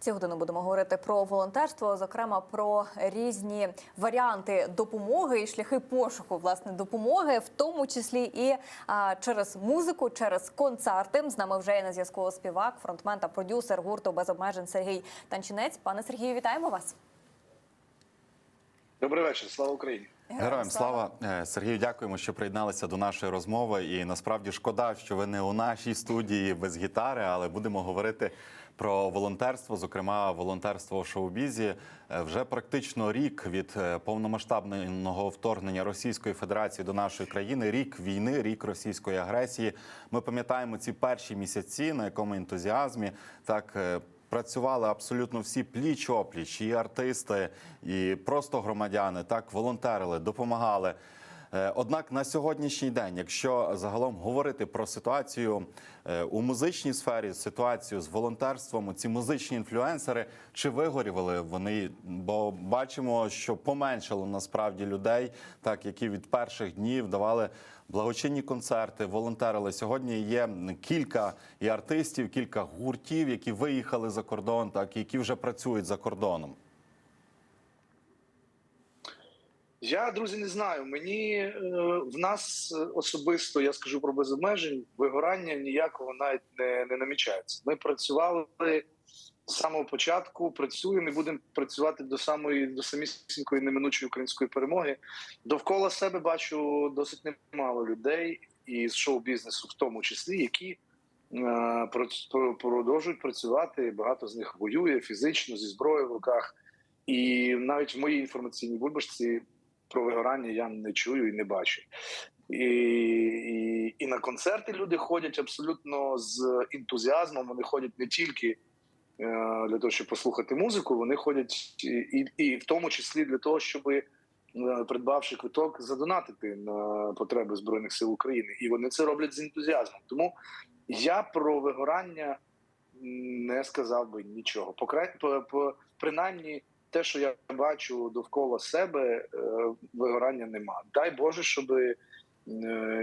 Ці години будемо говорити про волонтерство, зокрема про різні варіанти допомоги і шляхи пошуку власне допомоги, в тому числі і а, через музику, через концерти. З нами вже є на зв'язку співак, фронтмен та продюсер гурту без обмежень Сергій Танчинець. Пане Сергію, вітаємо вас. Добрий вечір, слава Україні. Героям слава Е, Сергію, дякуємо, що приєдналися до нашої розмови. І насправді шкода, що ви не у нашій студії без гітари, але будемо говорити про волонтерство, зокрема волонтерство у шоу-бізі. Е, Вже практично рік від е, повномасштабного вторгнення Російської Федерації до нашої країни. Рік війни, рік російської агресії. Ми пам'ятаємо ці перші місяці, на якому ентузіазмі так. Працювали абсолютно всі пліч опліч, і артисти, і просто громадяни так волонтерили, допомагали. Е, Однак на сьогоднішній день, якщо загалом говорити про ситуацію е, у музичній сфері, ситуацію з волонтерством, ці музичні інфлюенсери, чи вигорівали вони? Бо бачимо, що поменшало насправді людей, так які від перших днів давали благочинні концерти, волонтерили. Сьогодні є кілька і артистів, кілька гуртів, які виїхали за кордон, так які вже працюють за кордоном. Я, друзі, не знаю. Мені е, в нас особисто, я скажу про без обмежень, вигорання ніякого навіть не, не намічається. Ми працювали з самого початку, працюємо і будемо працювати до самої до самісінької неминучої української перемоги. Довкола себе бачу досить немало людей із шоу-бізнесу, в тому числі, які е, продовжують працювати. Багато з них воює фізично зі зброєю в руках. І навіть в моїй інформаційній бульбашці про вигорання я не чую і не бачу. І, і, і на концерти люди ходять абсолютно з ентузіазмом. Вони ходять не тільки е, для того, щоб послухати музику, вони ходять і, і, і в тому числі для того, щоб, е, придбавши квиток, задонатити на потреби Збройних сил України. І вони це роблять з ентузіазмом. Тому я про вигорання не сказав би нічого. По, по принаймні те, що я бачу довкола себе, е, вигорання нема. Дай Боже, щоб е,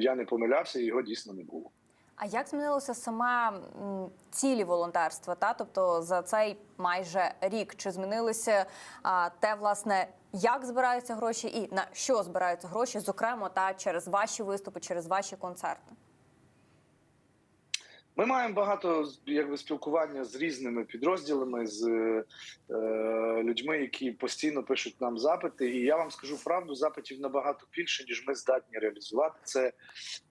я не помилявся, і його дійсно не було. А як змінилося саме м, цілі волонтерства? Та тобто за цей майже рік чи змінилося а, те, власне, як збираються гроші і на що збираються гроші, зокрема та через ваші виступи, через ваші концерти? Ми маємо багато якби спілкування з різними підрозділами, з е, людьми, які постійно пишуть нам запити. І я вам скажу правду, запитів набагато більше, ніж ми здатні реалізувати. Це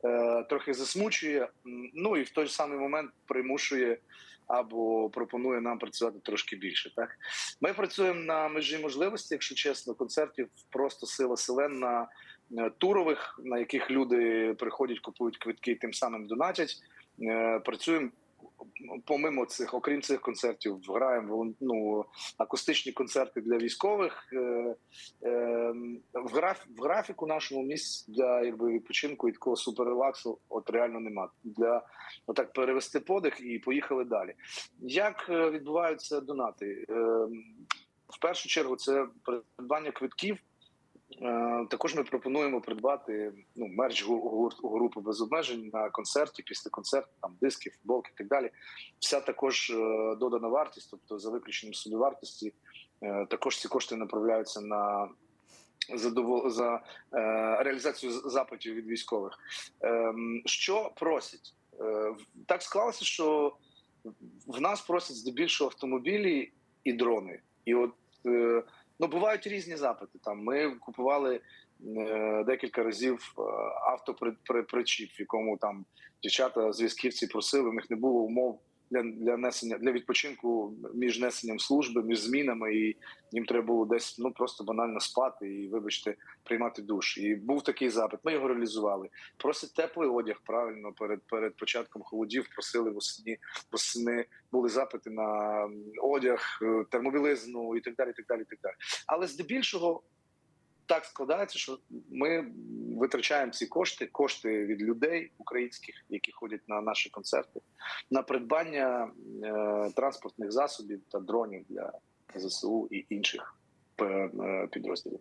е, трохи засмучує. Ну і в той самий момент примушує або пропонує нам працювати трошки більше. Так ми працюємо на межі можливості, якщо чесно, концертів просто сила селена е, турових, на яких люди приходять, купують квитки, і тим самим донатять. Е, працюємо помимо цих, окрім цих концертів, граємо ну, акустичні концерти для військових. Е, е, в, граф, в графіку нашому місць для якби, відпочинку і такого суперрелаксу от реально нема. Для отак перевести подих і поїхали далі. Як відбуваються донати? В першу чергу це придбання квитків. Е, Також ми пропонуємо придбати ну, мерч групи без обмежень на концерті, після концерту, там диски, футболки і так далі. Вся також е, додана вартість, тобто за виключенням собівартості, е, також ці кошти направляються на задовол... за реалізацію запитів від військових. Ем, Що просять? Так склалося, що в нас просять здебільшого автомобілі і дрони. І от ну бувають різні запити. Там ми купували е, декілька разів е, автопричіп, в якому там дівчата зв'язківці просили, в них не було умов. Для для несення для відпочинку між несенням служби, між змінами, і їм треба було десь ну просто банально спати і, вибачте, приймати душ. І був такий запит. Ми його реалізували. Просить теплий одяг. Правильно перед перед початком холодів просили восені восени були запити на одяг, е, термобілизну і так далі. і так далі, і так далі. Але здебільшого так складається, що ми витрачаємо ці кошти, кошти від людей українських, які ходять на наші концерти, на придбання е, транспортних засобів та дронів для ЗСУ і інших е, е, підрозділів.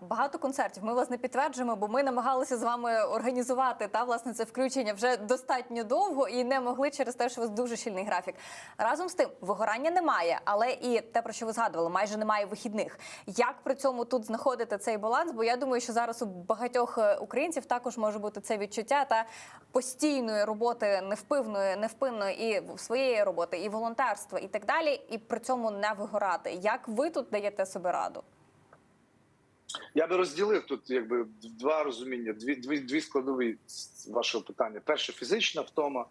Багато концертів. Ми вас не підтверджуємо, бо ми намагалися з вами організувати та власне це включення вже достатньо довго і не могли через те, що у вас дуже щільний графік. Разом з тим, вигорання немає, але і те, про що ви згадували, майже немає вихідних. Як при цьому тут знаходити цей баланс? Бо я думаю, що зараз у багатьох е, українців також може бути це відчуття та постійної роботи невпивної, невпинної і своєї роботи, і волонтерства, і так далі, і при цьому не вигорати. Як ви тут даєте собі раду? Я би розділив тут якби два розуміння, дві, дві, дві складові вашого питання. Перше фізична втома,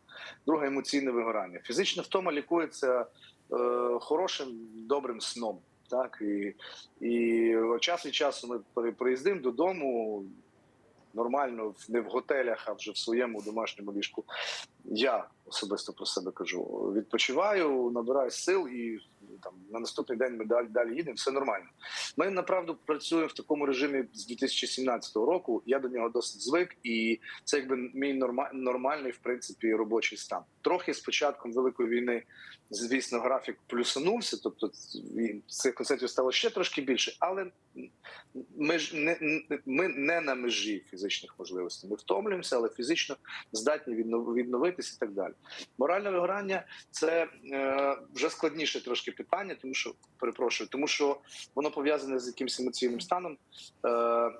друге емоційне вигорання. Фізична втома лікується е, хорошим, добрим сном. Так і, і час від часу ми приїздимо додому нормально, не в готелях, а вже в своєму домашньому ліжку. Я особисто про себе кажу: відпочиваю, набираю сил і там на наступний день ми далі, далі їдемо. Все нормально. Ми направду працюємо в такому режимі з 2017 року. Я до нього досить звик, і це якби мій норма- нормальний в принципі робочий стан. Трохи з початком великої війни, звісно, графік плюсанувся. Тобто цих концертів стало ще трошки більше, але ми ж не ми не на межі фізичних можливостей. Ми втомлюємося, але фізично здатні віднов- відновитися і так далі. Моральне вигорання це е, вже складніше трошки питання, тому що перепрошую, тому що воно пов'язане з якимось емоційним станом. Е,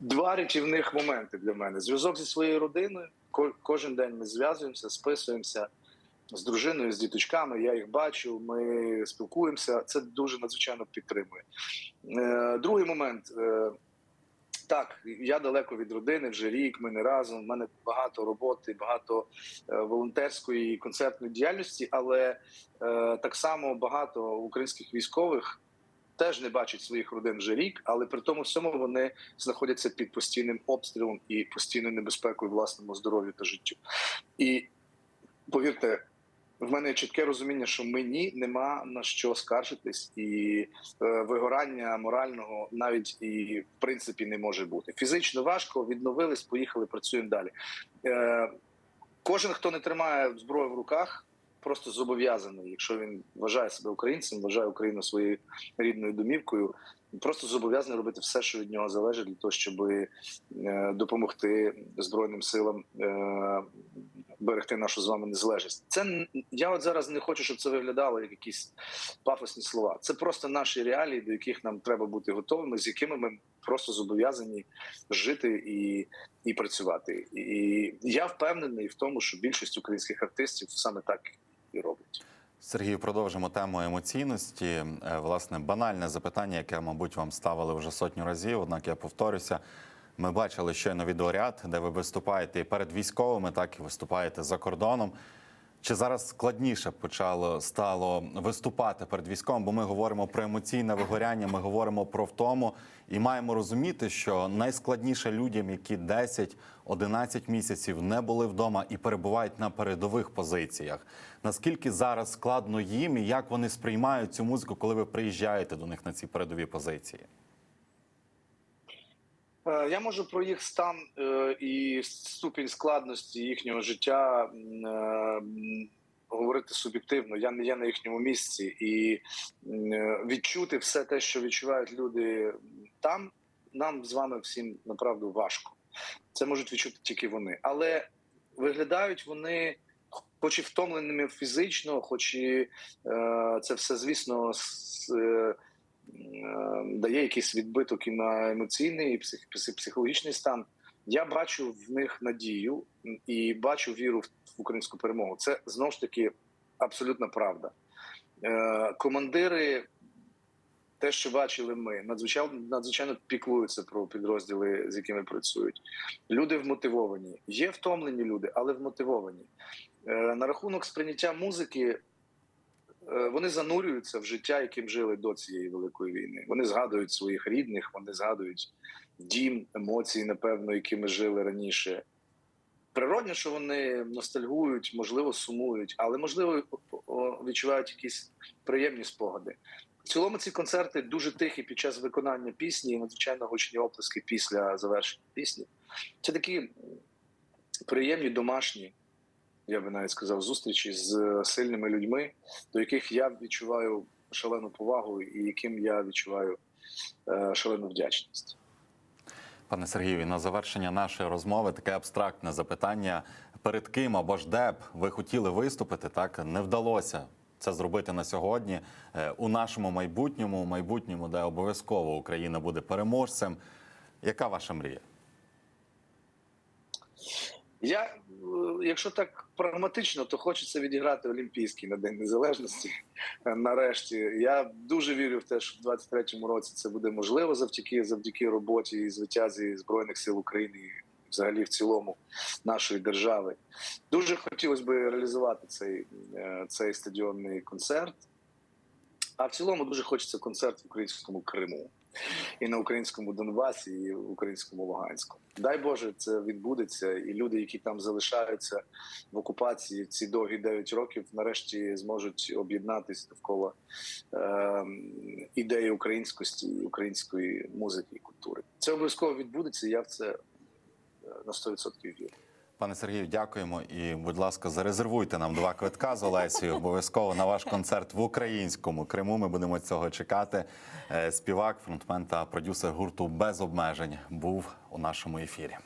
два рятівних моменти для мене: зв'язок зі своєю родиною. Ко- Кожен день ми зв'язуємося, списуємося з дружиною, з діточками. Я їх бачу, ми спілкуємося. Це дуже надзвичайно підтримує. Е, Другий момент. Так, я далеко від родини, вже рік. Ми не разом. У мене багато роботи, багато е, волонтерської і концертної діяльності, але е, так само багато українських військових теж не бачать своїх родин вже рік, але при тому всьому вони знаходяться під постійним обстрілом і постійною небезпекою власному здоров'ю та життю. І повірте, в мене чітке розуміння, що мені нема на що скаржитись, і е, вигорання морального навіть і в принципі не може бути. Фізично важко, відновились, поїхали, працюємо далі. Е, кожен, хто не тримає зброю в руках, просто зобов'язаний, якщо він вважає себе українцем, вважає Україну своєю рідною домівкою. Просто зобов'язаний робити все, що від нього залежить, для того, щоб е, допомогти збройним силам е, берегти нашу з вами незалежність. Це я от зараз не хочу, щоб це виглядало як якісь пафосні слова. Це просто наші реалії, до яких нам треба бути готовими, з якими ми просто зобов'язані жити і, і працювати. І я впевнений в тому, що більшість українських артистів саме так і роблять. Сергію, продовжимо тему емоційності. Е, Власне, банальне запитання, яке, мабуть, вам ставили вже сотню разів. Однак я повторюся. Ми бачили щойно відеоряд, де ви виступаєте і перед військовими, так і виступаєте за кордоном. Чи зараз складніше почало стало виступати перед військовим? Бо ми говоримо про емоційне вигоряння, ми говоримо про втому і маємо розуміти, що найскладніше людям, які 10-11 місяців не були вдома і перебувають на передових позиціях. Наскільки зараз складно їм і як вони сприймають цю музику, коли ви приїжджаєте до них на ці передові позиції? Е, Я можу про їх стан е, і ступінь складності їхнього життя е, говорити суб'єктивно. Я не є на їхньому місці, і відчути все те, що відчувають люди там, нам з вами всім направду важко. Це можуть відчути тільки вони, але виглядають вони. Хоч і втомленими фізично, хоч і е, це все, звісно, с, дає якийсь відбиток і на емоційний, і псих, псих- психологічний стан. Я бачу в них надію і бачу віру в, в українську перемогу. Це знову ж таки абсолютна правда. Е, командири, те, що бачили ми, надзвичайно надзвичайно піклуються про підрозділи, з якими працюють. Люди вмотивовані. Є втомлені люди, але вмотивовані. Е, на рахунок сприйняття музики. Е, Вони занурюються в життя, яким жили до цієї великої війни. Вони згадують своїх рідних, вони згадують дім, емоції, напевно, якими жили раніше. Природно, що вони ностальгують, можливо, сумують, але можливо відчувають якісь приємні спогади. В цілому ці концерти дуже тихі під час виконання пісні, і надзвичайно гучні оплески після завершення пісні. Це такі приємні домашні, я би навіть сказав, зустрічі з сильними людьми, до яких я відчуваю шалену повагу, і яким я відчуваю е, шалену вдячність. Пане Сергію, на завершення нашої розмови таке абстрактне запитання: перед ким або ж де б ви хотіли виступити, так не вдалося це зробити на сьогодні. Е, У нашому майбутньому, у майбутньому, де обов'язково Україна буде переможцем. Яка ваша мрія? Я, е, якщо так прагматично, то хочеться відіграти Олімпійський на День Незалежності. е, Нарешті я дуже вірю в те, що в 23-му році це буде можливо завдяки завдяки роботі і звитязі збройних сил України і взагалі в цілому нашої держави. Дуже хотілося б реалізувати цей, е, цей стадіонний концерт. А в цілому дуже хочеться концерт в українському Криму і на українському Донбасі, і в українському Луганську. Дай Боже, це відбудеться, і люди, які там залишаються в окупації ці довгі 9 років, нарешті зможуть об'єднатися довкола е, ідеї українськості, і української музики і культури. Це обов'язково відбудеться. Я в це е, на 100% вірю. Пане Сергію, дякуємо. І, будь ласка, зарезервуйте нам два квитка з Олесією обов'язково на ваш концерт в українському Криму. Ми будемо цього чекати. Е, Співак, фронтмен та продюсер гурту без обмежень був у нашому ефірі.